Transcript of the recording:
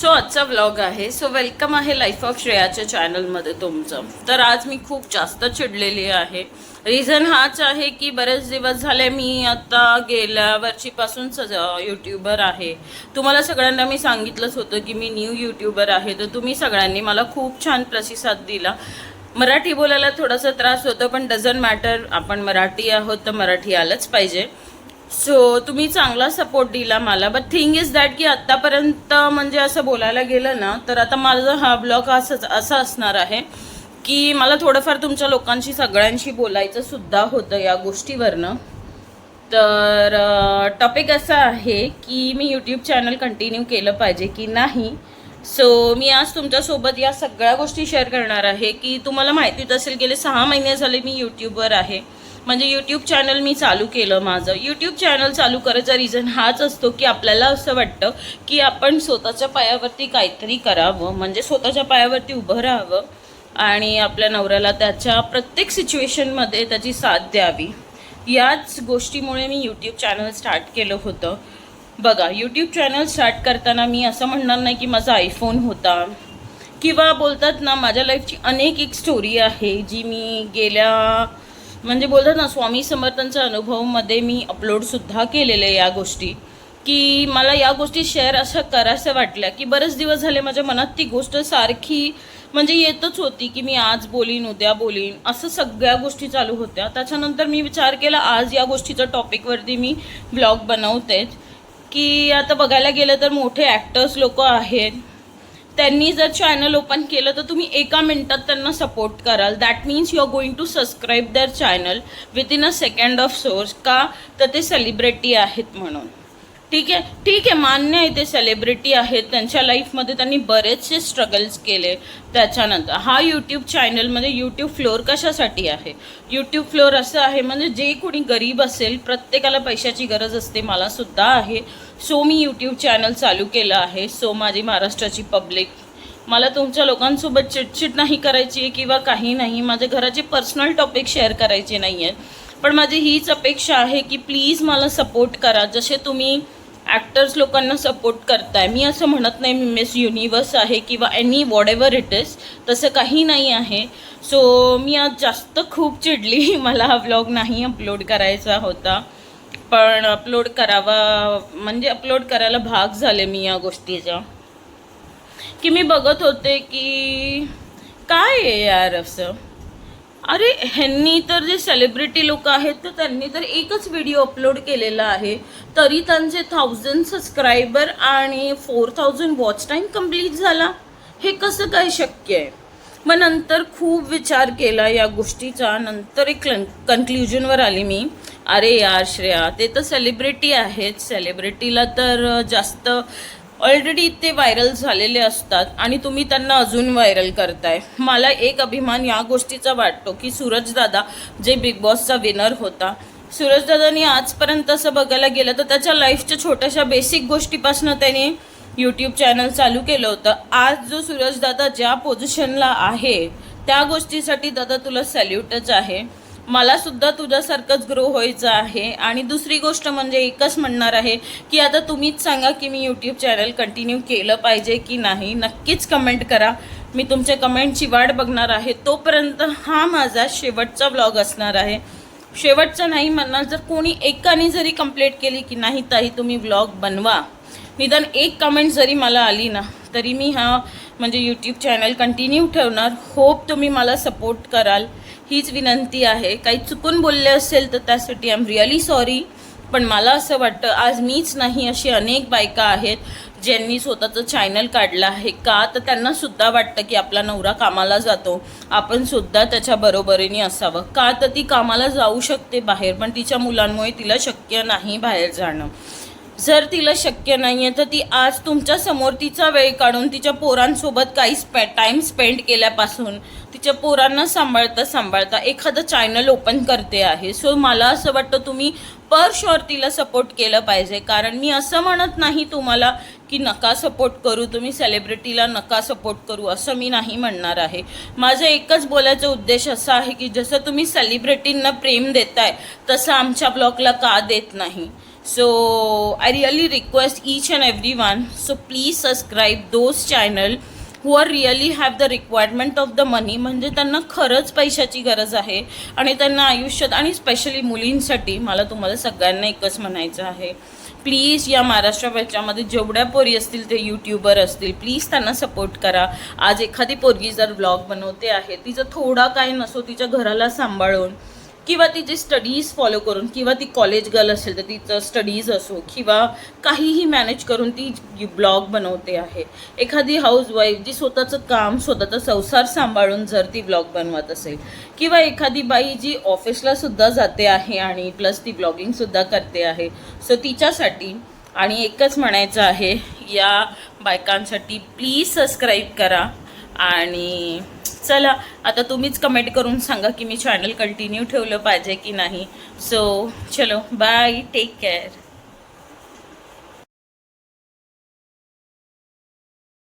So आजचा vlog आहे. So welcome आहे लाईफ ऑफ श्रेयाच्या चॅनलमध्ये तुमचं. तर आज मी खूप जास्त चिडलेली आहे. रिझन हाच आहे की बरेच दिवस झाले मी आता गेल्या वर्षीपासून सज यूट्यूबर आहे. तुम्हाला सगळ्यांना मी सांगितलंच होतं की मी न्यू यूट्यूबर आहे. तर तुम्ही सगळ्यांनी मला खूप छान प्रतिसाद दिला. मराठी बोलायला थोडासा त्रास होतो पण डझन मॅटर आपण मराठी आहोत तर मराठी आलंच पाहिजे. सो तुम्ही चांगला सपोर्ट दिला मला. बट थिंग इज दॅट की आत्तापर्यंत म्हणजे असं बोलायला गेलं ना तर आता माझा हा ब्लॉग असंच असा असणार आहे की मला थोडंफार तुमच्या लोकांशी सगळ्यांशी बोलायचं सुद्धा होतं या गोष्टीवरनं. तर टॉपिक असा आहे की मी यूट्यूब चॅनल कंटिन्यू केलं पाहिजे की नाही. सो मी आज तुमच्यासोबत या सगळ्या गोष्टी शेअर करणार आहे की तुम्हाला माहितीच असेल गेले सहा महिने झाले मी यूट्यूबवर आहे. म्हणजे यूट्यूब चॅनल मी चालू केलं माझं. यूट्यूब चॅनल चालू करायचा रिझन हाच असतो की आपल्याला असं वाटतं की आपण स्वतःच्या पायावरती काहीतरी करावं म्हणजे स्वतःच्या पायावरती उभं राहावं आणि आपल्या नवऱ्याला त्याच्या प्रत्येक सिच्युएशनमध्ये त्याची साथ द्यावी. याच गोष्टीमुळे मी यूट्यूब चॅनल स्टार्ट केलं होतं. बघा यूट्यूब चॅनल स्टार्ट करताना मी असं म्हणणार नाही की माझा आयफोन होता. किंवा बोलतात ना माझ्या लाईफची अनेक एक स्टोरी आहे जी मी गेल्या म्हणजे बोलतात ना स्वामी समर्थांच्या अनुभवमध्ये मी अपलोडसुद्धा केलेले या गोष्टी. की मला या गोष्टी शेअर अशा करायचं वाटल्या की बरेच दिवस झाले माझ्या मनात ती गोष्ट सारखी म्हणजे येतच होती की मी आज बोलीन उद्या बोलीन असं सगळ्या गोष्टी चालू होत्या. त्याच्यानंतर मी विचार केला आज या गोष्टीच्या टॉपिकवरती मी ब्लॉग बनवतेच. की आता बघायला गेलं तर मोठे ॲक्टर्स लोक आहेत. त्यांनी जर चॅनल ओपन केलं तर तुम्ही एका मिनटात त्यांना सपोर्ट कराल. That means you are going to subscribe their channel within a second of source का? तर ते सेलिब्रिटी आहेत म्हणून. ठीक आहे ठीक आहे मान्य आहे ते सेलिब्रिटी आहेत. त्यांच्या लाईफमध्ये त्यांनी बरेचसे स्ट्रगल्स केले त्याच्यानंतर. हा यूट्यूब चॅनलमध्ये यूट्यूब फ्लोअर कशासाठी आहे? यूट्यूब फ्लोअर असं आहे म्हणजे जे कोणी गरीब असेल प्रत्येकाला पैशाची गरज असते मला सुद्धा आहे. सो मी यूट्यूब चॅनल चालू केलं आहे. सो माझी महाराष्ट्राची पब्लिक मला तुमच्या लोकांसोबत चिटचिट नाही करायची आहे किंवा काही नाही. माझ्या घराचे पर्सनल टॉपिक शेअर करायचे नाही आहेत पण माझी हीच अपेक्षा आहे की प्लीज मला सपोर्ट करा. जसे तुम्ही ॲक्टर्स लोकांना सपोर्ट करताय. मी असं म्हणत नाही मी मिस युनिवर्स आहे किंवा any whatever it is तसं काही नाही आहे. सो मी आज जास्त खूप चिडली. मला हा व्लॉग नाही अपलोड करायचा होता. पण अपलोड करावा म्हणजे अपलोड करायला भाग झाले मी या गोष्टीचा. की मी बघत होते की काय आहे यार असं? अरे ह्यांनी तर जे सेलिब्रिटी लोक आहेत तर त्यांनी तर एकच व्हिडिओ अपलोड केलेला आहे. तरी त्यांचे थाउजंड सबस्क्रायबर आणि four thousand watch time complete झाला. हे कसं काय शक्य आहे? मग नंतर खूप विचार केला या गोष्टीचा. नंतर एक कन्क्ल्युजनवर आली मी. अरे यार श्रेया ते तर सेलिब्रिटी आहेत. सेलिब्रिटीला तर जास्त ऑलरेडी ते व्हायरल झालेले असतात आणि तुम्ही त्यांना अजून व्हायरल करताय. मला एक अभिमान या गोष्टीचा वाटतो की सूरजदादा जे बिग बॉसचा विनर होता सूरजदादानी आजपर्यंत असं बघायला गेलं तर त्याच्या लाईफच्या छोट्याशा बेसिक गोष्टीपासून त्याने यूट्यूब चॅनल चालू केलं होतं. आज जो सूरजदादा ज्या पोझिशनला आहे त्या गोष्टीसाठी दादा तुला सॅल्यूटच आहे. मला सुद्धा तुझ्यासारखंच ग्रो व्हायचं आहे. आणि दुसरी गोष्ट म्हणजे एकच म्हणणार आहे की आता तुम्हीच सांगा की मी यूट्यूब चॅनल कंटिन्यू केलं पाहिजे की नाही. नक्कीच कमेंट करा. मी तुमच्या कमेंटची वाट बघणार आहे. तोपर्यंत हा माझा शेवटचा ब्लॉग असणार आहे. शेवटचा नाही म्हणणार जर कोणी एकाने जरी कंप्लेंट केली की नाही ताई तुम्ही ब्लॉग बनवा. निदान एक कमेंट जरी मला आली ना तरी मी हा म्हणजे यूट्यूब चॅनल कंटिन्यू ठेवणार. होप तुम्ही मला सपोर्ट कराल. हीच विनंती आहे. काही चुकून बोलले असेल तर त्यासाठी आय एम रिअली सॉरी पण मला असं वाटतं आज मीच नाही अशी अनेक बायका आहेत ज्यांनी स्वतःचं चॅनल काढलं आहे. का? तर त्यांना सुद्धा वाटतं की आपला नवरा कामाला जातो. आपण सुद्धा त्याच्या बरोबरीने असावं. का? तर ती कामाला जाऊ शकते बाहेर पण तिच्या मुलांमुळे तिला शक्य नाही बाहेर जाणं. जर तिला शक्य नाही आहे तर ती आज तुमच्यासमोर तिचा वेळ काढून तिच्या पोरांसोबत काही स्पे टाईम स्पेंड केल्यापासून तिच्या पोरांना सांभाळता सांभाळता एखादं चॅनल ओपन करते आहे. सो मला असं वाटतं तुम्ही पर शुअर तिला सपोर्ट केलं पाहिजे. कारण मी असं म्हणत नाही तुम्हाला की नका सपोर्ट करू तुम्ही सेलिब्रिटीला नका सपोर्ट करू असं मी नाही म्हणणार आहे. माझं एकच बोलायचा उद्देश असा आहे की जसं तुम्ही सेलिब्रिटींना प्रेम देताय तसं आमच्या ब्लॉगला का देत नाही? So I really request each and everyone one so please those channel channel are really really have the requirement of the money म्हणजे त्यांना खरंच पैशाची गरज आहे आणि त्यांना आयुष्यात आणि स्पेशली मुलींसाठी मला तुम्हाला सगळ्यांना एकच म्हणायचं आहे. प्लीज या महाराष्ट्र वेळच्यामध्ये जेवढ्या पोरी असतील ते यूट्यूबर असतील प्लीज त्यांना सपोर्ट करा. आज एखादी पोरगी जर ब्लॉग बनवते आहे तिचं थोडा काय नसो तिच्या घराला सांभाळून. किंवा तिचे स्टडीज फॉलो करून किंवा ती कॉलेज गर्ल असेल तर तिचं स्टडीज असो किंवा काहीही मॅनेज करून ती ब्लॉग बनवते आहे. एखादी हाऊसवाईफ जी स्वतःचं काम स्वतःचा संसार सांभाळून जर ती ब्लॉग बनवत असेल किंवा एखादी बाई जी ऑफिसला सुद्धा जाते आहे आणि प्लस ती ब्लॉगिंगसुद्धा करते आहे सो तिच्यासाठी आणि एकच म्हणायचं आहे या बायकांसाठी प्लीज सबस्क्राईब करा आणि चला आता तुम्हीच कमेंट करून सांगा की मी चॅनल कंटिन्यू ठेवलं पाहिजे की नाही. सो चलो बाय टेक केअर